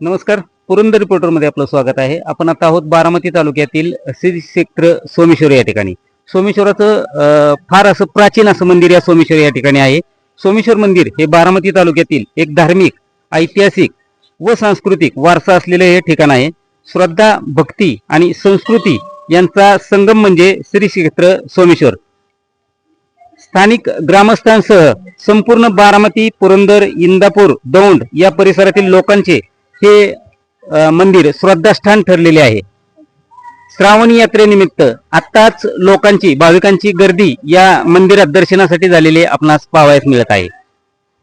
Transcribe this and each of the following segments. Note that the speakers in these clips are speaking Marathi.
नमस्कार. पुरंदर रिपोर्टरमध्ये आपलं स्वागत आहे. आपण आता आहोत बारामती तालुक्यातील श्री क्षेत्र सोमेश्वर या ठिकाणी. सोमेश्वराचं फार असं प्राचीन असं मंदिर या सोमेश्वर या ठिकाणी आहे. सोमेश्वर मंदिर हे बारामती तालुक्यातील एक धार्मिक ऐतिहासिक व सांस्कृतिक वारसा असलेलं हे ठिकाण आहे. श्रद्धा भक्ती आणि संस्कृती यांचा संगम म्हणजे श्री क्षेत्र सोमेश्वर. स्थानिक ग्रामस्थांसह संपूर्ण बारामती पुरंदर इंदापूर दौंड या परिसरातील लोकांचे हे मंदिर श्रद्धास्थान ठरलेले आहे. श्रावणी यात्रेनिमित्त आत्ताच लोकांची भाविकांची गर्दी या मंदिरात दर्शनासाठी झालेली आपणास पाहावयास मिळत आहे.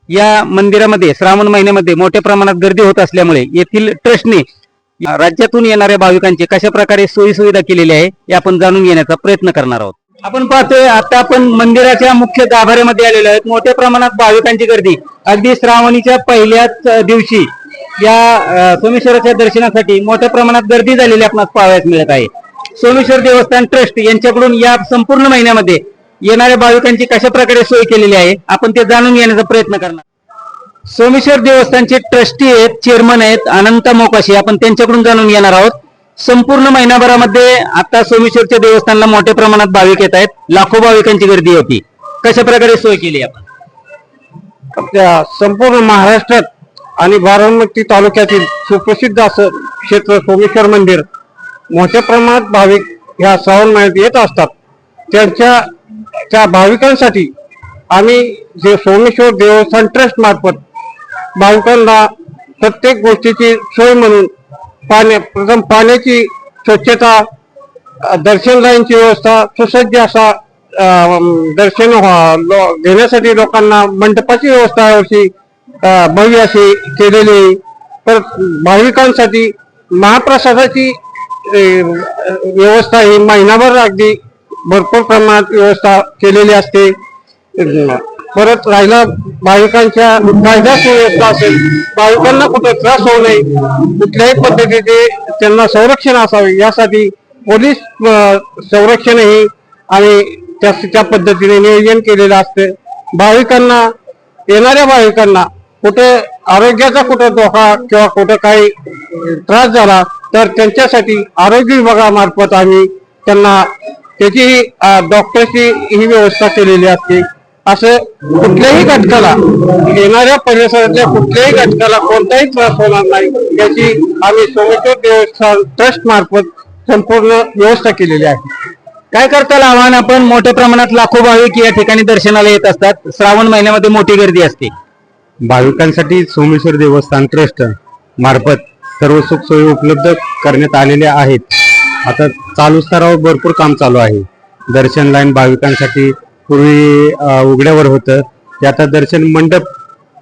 या मंदिरामध्ये श्रावण महिन्यामध्ये मोठ्या प्रमाणात गर्दी होत असल्यामुळे येथील ट्रस्टने राज्यातून येणाऱ्या भाविकांची कशा प्रकारे सोयीसुविधा केलेली आहे हे आपण जाणून घेण्याचा प्रयत्न करणार आहोत. आपण पाहतोय आता आपण मंदिराच्या मुख्य गाभाऱ्यामध्ये आलेलो आहेत. मोठ्या प्रमाणात भाविकांची गर्दी. अगदी श्रावणीच्या पहिल्याच दिवशी या सोमेश्वराच्या दर्शनासाठी मोठ्या प्रमाणात गर्दी झालेली आपणास पाहावयास मिळत आहे. सोमेश्वर देवस्थान ट्रस्ट यांच्याकडून या संपूर्ण महिन्यामध्ये येणाऱ्या भाविकांची कशा प्रकारे सोय केलेली आहे आपण ते जाणून घेण्याचा प्रयत्न करणार. सोमेश्वर देवस्थानचे ट्रस्टी आहेत चेअरमन आहेत अनंत मोकाशी आपण त्यांच्याकडून जाणून घेणार आहोत. संपूर्ण महिनाभरामध्ये आता सोमेश्वरच्या देवस्थानला मोठ्या प्रमाणात भाविक येत आहेत लाखो भाविकांची गर्दी होती. कशा प्रकारे सोय केली आपण? संपूर्ण महाराष्ट्रात आणि बारामती तालुक्यातील सुप्रसिद्ध असं क्षेत्र सोमेश्वर मंदिर मोठ्या प्रमाणात भाविक ह्या श्रावण महिन्यात येत असतात. त्यांच्या त्या भाविकांसाठी आम्ही जे सोमेश्वर देवस्थान ट्रस्ट मार्फत भाविकांना प्रत्येक गोष्टीची सोय म्हणून पाण्या प्रथम पाण्याची स्वच्छता दर्शन लाईनची व्यवस्था सुसज्ज असा दर्शन व्हा- घेण्यासाठी लोकांना मंडपाची व्यवस्था यावर्षी भव्य असे केलेली परत तर भाविकांसाठी महाप्रसादाची व्यवस्था ही महिनाभर अगदी भरपूर प्रमाणात व्यवस्था केलेली असते. परत राहिला भाविकांच्या कायदा सुव्यवस्था असेल. भाविकांना कुठे त्रास होऊ नये. कुठल्याही पद्धतीचे त्यांना संरक्षण असावे. यासाठी पोलीस संरक्षणही आणि त्या पद्धतीने नियोजन केलेलं असते. भाविकांना येणाऱ्या भाविकांना कुठे आरोग्याचा कुठे धोका किंवा कुठे काही त्रास झाला तर त्यांच्यासाठी आरोग्य विभागामार्फत आम्ही त्यांना त्याची डॉक्टरची ही व्यवस्था केलेली असते. असं कुठल्याही घटकाला येणाऱ्या परिसरातल्या कुठल्याही घटकाला कोणताही त्रास होणार नाही याची आम्ही सोमेश्वर देवस्थान ट्रस्ट मार्फत संपूर्ण व्यवस्था केलेली आहे. काय करताल आव्हान? आपण मोठ्या प्रमाणात लाखो भाविक या ठिकाणी दर्शनाला येत असतात. श्रावण महिन्यामध्ये मोठी गर्दी असते. भाविकांसाठी सोमेश्वर देवस्थान ट्रस्ट मार्फत सर्व सुख सोयी उपलब्ध करण्यात आलेल्या आहेत. आता चालू स्तरावर भरपूर काम चालू आहे. दर्शन लाईन भाविकांसाठी पूर्वी उघड्यावर होतं. ते आता दर्शन मंडप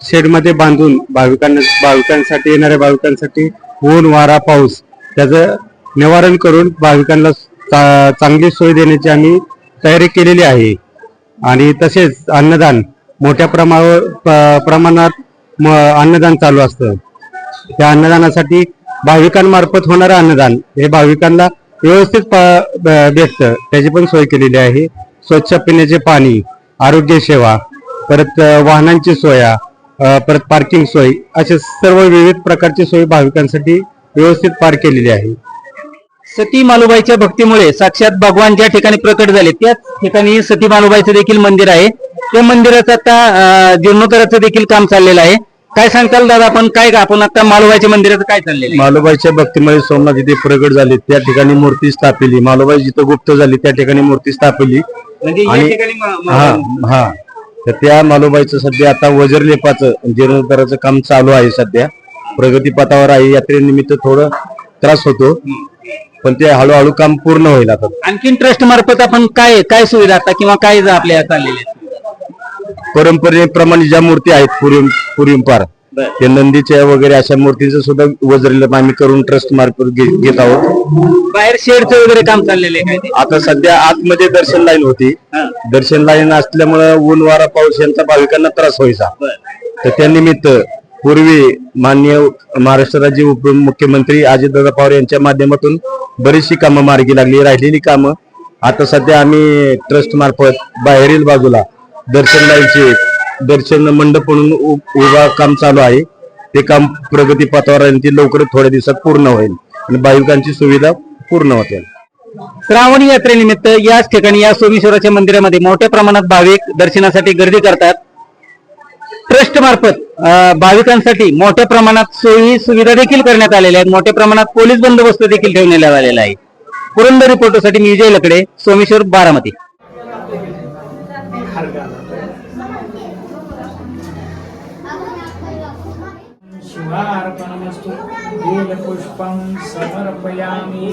शेडमध्ये बांधून भाविकांना भाविकांसाठी येणाऱ्या भाविकांसाठी ऊन वारा पाऊस त्याचं निवारण करून भाविकांना चा- चांगली सोय देण्याची आम्ही तयारी केलेली आहे. आणि तसेच अन्नदान मोठ्या प्रमाणावर प्रमाणात म- अन्नदान चालू असतं. त्या अन्नदानासाठी भाविकांमार्फत होणारं अन्नदान हे भाविकांना व्यवस्थित प- भेटतं. त्याची पण सोय केलेली आहे. स्वच्छ पिण्याचे पाणी आरोग्य सेवा परत वाहनांची सोया परत पार्किंग सोय असे सर्व विविध प्रकारची सोय भाविकांसाठी व्यवस्थित पार केलेली आहे. सती मालुबाईच्या भक्तीमुळे साक्षात भगवान ज्या ठिकाणी प्रकट झाले त्याच ठिकाणी सती मालुबाईचं देखील मंदिर आहे. त्या मंदिराचं आता जीर्णोद्धाराचं देखील काम चाललेलं आहे. काय सांगताल दादा आपण? काय आपण आता मालुबाईच्या मंदिराचं काय चाललेलं आहे? मालोबाईच्या भक्तीमुळे सोमनाथ जिथे प्रगट झाले. त्या ठिकाणी मूर्ती स्थापिली. मालोबाई जिथं गुप्त झाली त्या ठिकाणी मूर्ती स्थापिली. म्हणजे या आणि- ठिकाणी मा- मा- हा हा. तर त्या मालोबाईचं सध्या आता वजरलेपाचं जीर्णोद्धाराचं काम चालू आहे सध्या. प्रगतीपथावर आहे. यात्रेनिमित्त थोडं त्रास होतो. पण ते हळूहळू काम पूर्ण होईल आता. आणखीन ट्रस्ट मार्फत आपण काय काय सुविधा आता किंवा काय आपल्या चाललेल्या आहेत? परंपरेप्रमाणे ज्या मूर्ती आहेत पूर्वी पूर्वीपार बरं. ते नंदीच्या वगैरे अशा मूर्तींचं सुद्धा वजरलेप आम्ही करून ट्रस्ट मार्फत घेत आहोत बाहेर शेडचं वगैरे काम चाललेलं आहे काय ते? आता सध्या आतमध्ये दर्शन लाईन होती हा. दर्शन लाईन असल्यामुळे ऊन वारा पाऊस यांचा भाविकांना त्रास व्हायचा बरं. तर त्यानिमित्त पूर्वी मान्य महाराष्ट्र राज्य उपमुख्यमंत्री अजितदादा पवार यांच्या माध्यमातून बरीचशी कामं मार्गी लागली राहिलेली कामं आता सध्या आम्ही ट्रस्ट मार्फत बाहेरील बाजूला दर्शन लाईनचे दर्शन मंडप म्हणून उभा काम चालू आहे. ते काम प्रगती पथावर आणि ते लवकरच थोड्या दिवसात पूर्ण होईल. आणि भाविकांची सुविधा पूर्ण होते. श्रावणी यात्रेनिमित्त याच ठिकाणी या सोमेश्वराच्या मंदिरामध्ये मोठ्या प्रमाणात भाविक दर्शनासाठी गर्दी करतात. ट्रस्ट मार्फत भाविकांसाठी मोठ्या प्रमाणात सोयी सुविधा देखील करण्यात आलेल्या आहेत. मोठ्या प्रमाणात पोलीस बंदोबस्त देखील ठेवण्यात आलेला आहे. पुरंदर रिपोर्टरसाठी मी विजय लकडे सोमेश्वर बारामती. शिवार्पणमस्तु बेलपुष्पं समर्पयामि.